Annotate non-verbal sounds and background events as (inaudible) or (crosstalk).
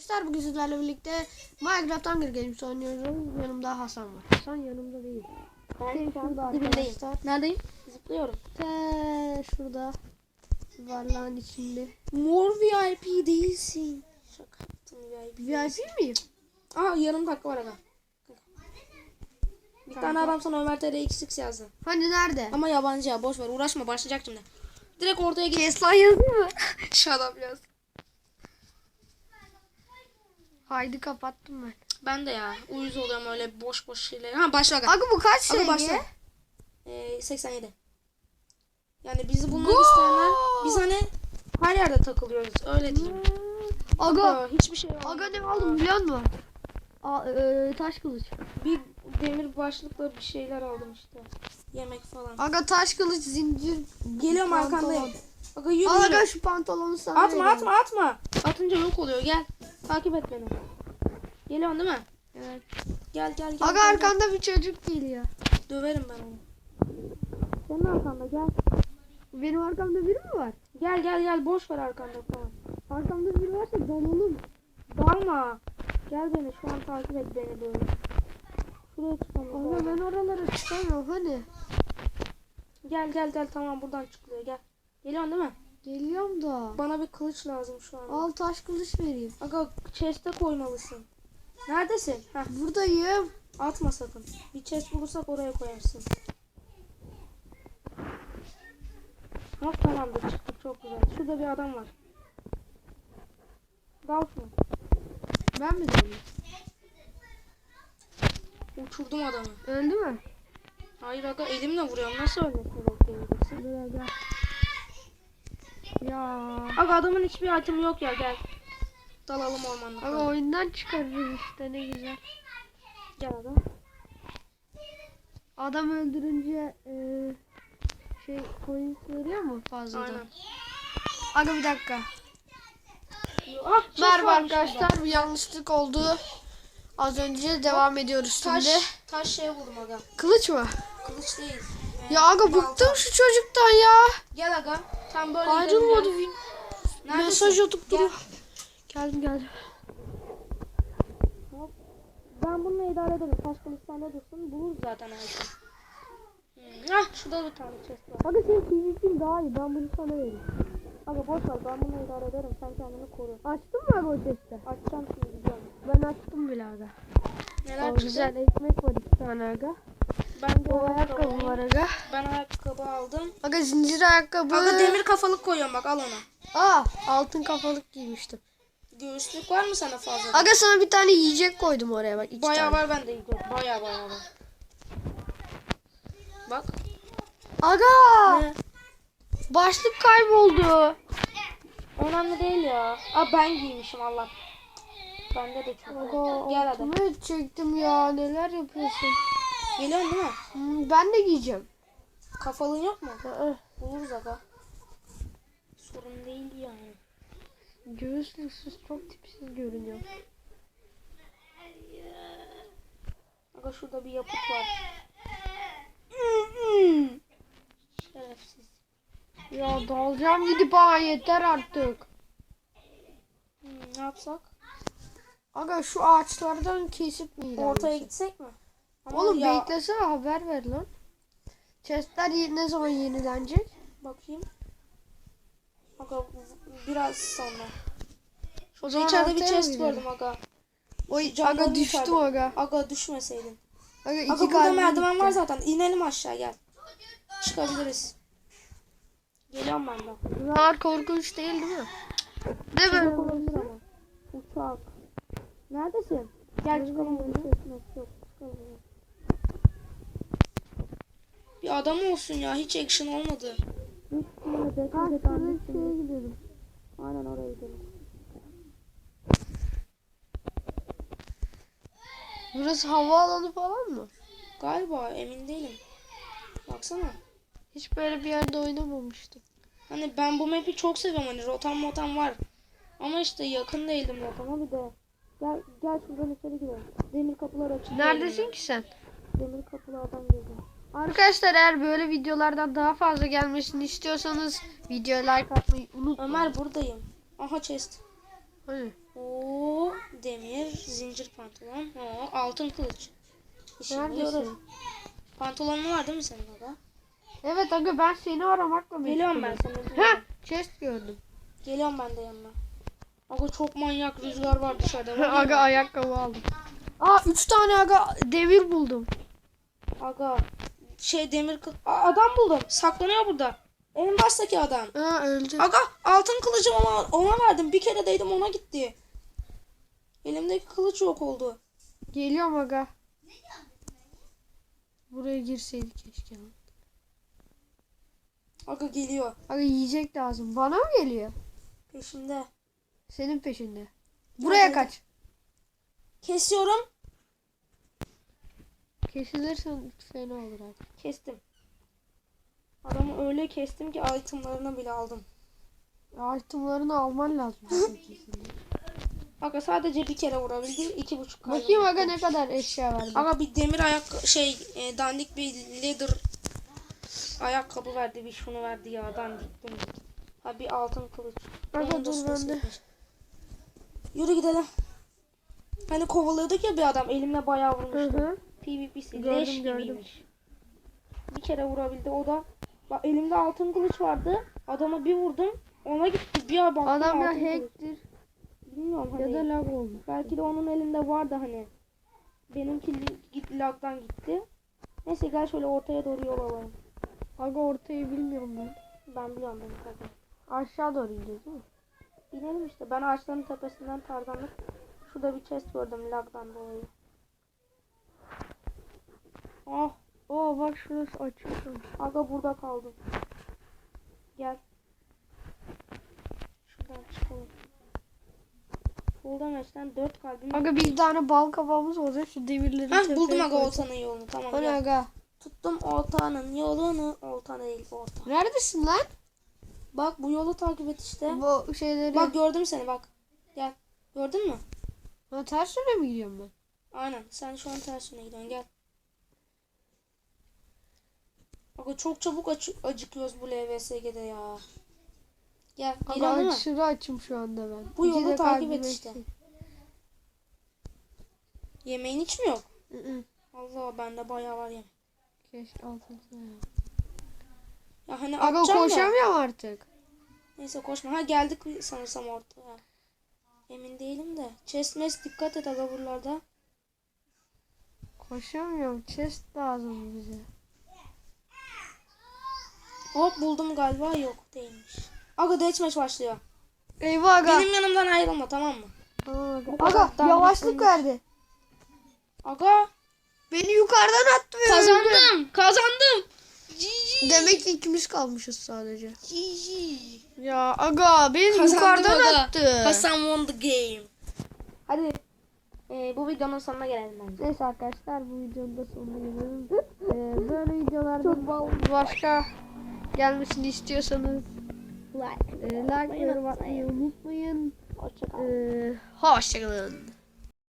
Arkadaşlar bugün sizlerle birlikte Minecraft Hunger Games oynuyoruz. Yanımda Hasan var. Hasan yanımda değil. Ben şu an Şurada dibindeyim. arkadaşlar. Neredeyim? Zıplıyorum. Te şurada. Varlığın içinde. Mor VIP değilsin. Şaka yaptım VIP. VIP miyim? Aa yarım dakika var aga. Bir tane adam sana Ömer TR XX yazdı. Hani nerede? Ama yabancı ya boş ver uğraşma başlayacak şimdi. Direkt ortaya git. Keslan yazıyor mu? Shut up yaz. Haydi kapattım ben. Ben de ya uyuz oluyorum öyle boş boş şeyler. Ha başla aga. Bu kaç seviye? başla. Ee, 87. Yani bizi bulmak Go! isteyenler biz hani her yerde takılıyoruz öyle diyeyim. Aga, Aga, hiçbir şey yok. aga ne aldım biliyor musun? Aa, e, taş kılıç. Bir demir başlıkla bir şeyler aldım işte. Yemek falan. Aga taş kılıç zincir. Geliyorum pantolon. arkandayım. Aga yürü. Al aga şu pantolonu sana Atma atma atma. Atınca yok oluyor gel. Takip et beni. Geliyorsun değil mi? Evet. Gel gel gel. Aga gel, arkanda bir çocuk geliyor. gel. Döverim ben onu. Senin arkanda gel. Benim arkamda biri mi var? Gel gel gel boş ver arkanda falan. Arkamda biri varsa dalalım. Dalma. Gel beni şu an takip et beni böyle. Şuraya çıkalım. Aga ben oralara çıkamıyorum hani. Gel gel gel tamam buradan çıkılıyor gel. Geliyorsun değil mi? Geliyorum da. Bana bir kılıç lazım şu an. Al taş kılıç vereyim. Aga chest'e koymalısın. Neredesin? Heh, Buradayım. atma sakın. Bir chest bulursak oraya koyarsın. Ha tamamdır çıktık çok güzel. Şurada bir adam var. Dal şunu. Ben mi dalayım? Uçurdum adamı. Öldü mü? Hayır aga elimle vuruyorum. Nasıl bekleyebilirsin? Dur aga. Ya. Aga adamın hiçbir itemi yok ya gel. Dalalım ormanda. Aga oyundan çıkarırız işte ne güzel. Gel aga. Adam öldürünce e, şey coins veriyor mu fazladan? Aynen. Aga bir dakika. Ah, Merhaba arkadaşlar bir yanlışlık oldu. Az önce devam ediyoruz burada. şimdi. Taş, taş şeye vurdum aga. Kılıç mı? Kılıç değil. Ya aga bıktım şu çocuktan ya. Gel aga. Tam böyle Ayrılmadı. gel. Neredesin? Mesaj atıp Gel. duruyor. Geldim geldim. Hop. Ben bununla idare ederim. Taş kılıç sende dursun. Buluruz zaten her şey. Hmm. Ah şurada bir tane chest var. Aga senin PvP'in daha iyi. Ben bunu sana vereyim. Aga boş ver ben bununla idare ederim. Sen kendini koru. Açtın mı aga o chest'i? Açacağım şimdi. Ben açtım bile aga. Neler Aa, çıktı? güzel ekmek var iki tane aga. Ben O ayakkabı var aga. Ben ayakkabı aldım. Aga zincir ayakkabı. Aga demir kafalık koyuyorum bak al onu. Aa altın kafalık giymiştim. Göğüslük var mı sana fazla? Aga sana bir tane yiyecek koydum oraya bak. iki Bayağı tane. var bende yiyecek. Bayağı bayağı var. Bak. Aga Ne? başlık kayboldu. Önemli değil ya. Aa ben giymişim Allah. Bende de çok. Aga Gel altıma çektim ya neler yapıyorsun? Geliyorsun değil mi? Hmm, ben de giyeceğim. Kafalın yok mu? Aa, Buluruz aga. Sorun değil yani. Göğüslüksüz çok tipsiz görünüyor. Aga şurada bir yapıt var. Şerefsiz. Ya dalacağım gidip aa yeter artık. Hmm, ne yapsak? Aga şu ağaçlardan kesip mi? Ortaya gitsek mi? Oğlum ya, beklesene haber ver lan. Chestler ne zaman yenilenecek? Bakayım. Aga biraz sonra. O Şurada içeride bir chest gördüm aga. Oy aga düştüm içeride. aga. Aga düşmeseydin. Aga iki Aga burada merdiven gitti. var zaten. İnelim aşağı gel. Çıkabiliriz. Geliyorum ben de. Bunlar korkunç değil değil mi? Ne böyle? Uçak. Uçak. Neredesin? Gel çıkalım. Yok, çıkalım. Bir adam olsun ya. Hiç action olmadı. Şeye gidelim. Aynen oraya gidelim. Burası havaalanı falan mı? Galiba emin değilim. Baksana. Hiç böyle bir yerde oynamamıştım. Hani ben bu map'i çok seviyorum hani rotam motam var. Ama işte yakın değildim rotama bir de. Gel gel şuradan içeri girelim. Demir kapılar açık. Neredesin ki sen? Demir kapılardan girdim. Arkadaşlar eğer böyle videolardan daha fazla gelmesini istiyorsanız videoya like atmayı unutmayın. Ömer buradayım. Aha chest. Hani? Oo demir, zincir pantolon, o altın kılıç. İşini Neredesin? Pantolonun var değil mi senin orada? Evet aga ben seni aramakla Geliyorum ben meşgulüm. sana. Ha chest gördüm. Geliyorum ben de yanına. Aga çok manyak rüzgar var dışarıda. var aga ayakkabı aldım. Aa 3 tane aga demir buldum. Aga şey demir kıl... Aa, adam buldum. Saklanıyor burada. En baştaki adam. Ha öldü. Aga altın kılıcım ona, ona verdim. Bir kere değdim ona gitti. Elimdeki kılıç yok oldu. Geliyorum aga. Buraya girseydik keşke. Aga geliyor. Aga yiyecek lazım. Bana mı geliyor? Peşimde. Senin peşinde. Buraya Hadi. kaç. Kesiyorum. Kesilirsen fena olur abi. Kestim. Adamı öyle kestim ki itemlarını bile aldım. Itemlarını alman lazım. (laughs) Aga sadece bir kere vurabildim. iki buçuk kaldı. Bakayım aga ne kadar eşya var. Aga bir demir ayak şey e, dandik bir leather ayakkabı verdi bir şunu verdi ya dandik dümdük. Ha bir altın kılıç. Aga dur bende. Yürü gidelim. Hani kovalıyorduk ya bir adam elimle bayağı Hı vurmuştu. hı. PvP'si Gördüm, leş gördüm. gibiymiş. Bir kere vurabildi o da. Bak elimde altın kılıç vardı. Adama bir vurdum. Ona gitti bir baktım Adam ya hacktir Bilmiyorum hani. ya da lag olmuş. Belki de onun elinde vardı hani. Benimki git lagdan gitti. Neyse gel şöyle ortaya doğru yol alalım. Aga ortayı bilmiyorum ben. Ben biliyorum benim tabii. Aşağı doğru gideceğiz değil mi? İnelim işte. Ben ağaçların tepesinden tarzanlık. Şurada bir chest gördüm lagdan dolayı. Oh. Oo bak şurası açık. Aga burada kaldım. Gel. Şuradan çıkalım. Full damage'den 4 kalbim. Aga bir tane bal kabağımız olacak şu demirleri Hah buldum aga oltanın yolunu. Tamam Hani aga. Tuttum oltanın yolunu. Olta değil olta. Neredesin lan? Bak bu yolu takip et işte. Bu şeyleri. Bak gördüm seni bak. Gel. Gördün mü? Ha, ters yöne mi gidiyorum ben? Aynen. Sen şu an tersine gidiyorsun. Gel. Aga çok çabuk aç- acıkıyoruz bu LVSG'de ya. Gel. Değil Aga mi? aşırı açım şu anda ben. Bu İki yolu de takip kalbim et işte. eksik. Yemeğin hiç mi yok? Hı hı. Allah bende bayağı var ya. Keşke altında ya. Ya hani Aga atacağım da. koşamıyorum artık. Neyse koşma. Ha geldik sanırsam ortaya. Emin değilim de. Chest mest dikkat et aga buralarda. Koşamıyorum. Chest lazım bize. Hop buldum galiba. Yok değilmiş. Aga deathmatch başlıyor. Eyvah aga. Benim yanımdan ayrılma tamam mı? Aga. Aga yavaşlık verdi. Aga Beni yukarıdan attı ve öldü. kazandım. Kazandım. GG. Demek ki ikimiz kalmışız sadece. GG. Ya aga beni Kazandım yukarıdan aga. attı. Hasan won the game. Hadi e, bu videonun sonuna gelelim bence. Neyse arkadaşlar bu videonun da sonuna gelelim. Ee, böyle videolardan başka gelmesini istiyorsanız Like. e, like, yorum atmayı unutmayın. Hoşçakalın. Ee, hoşçakalın.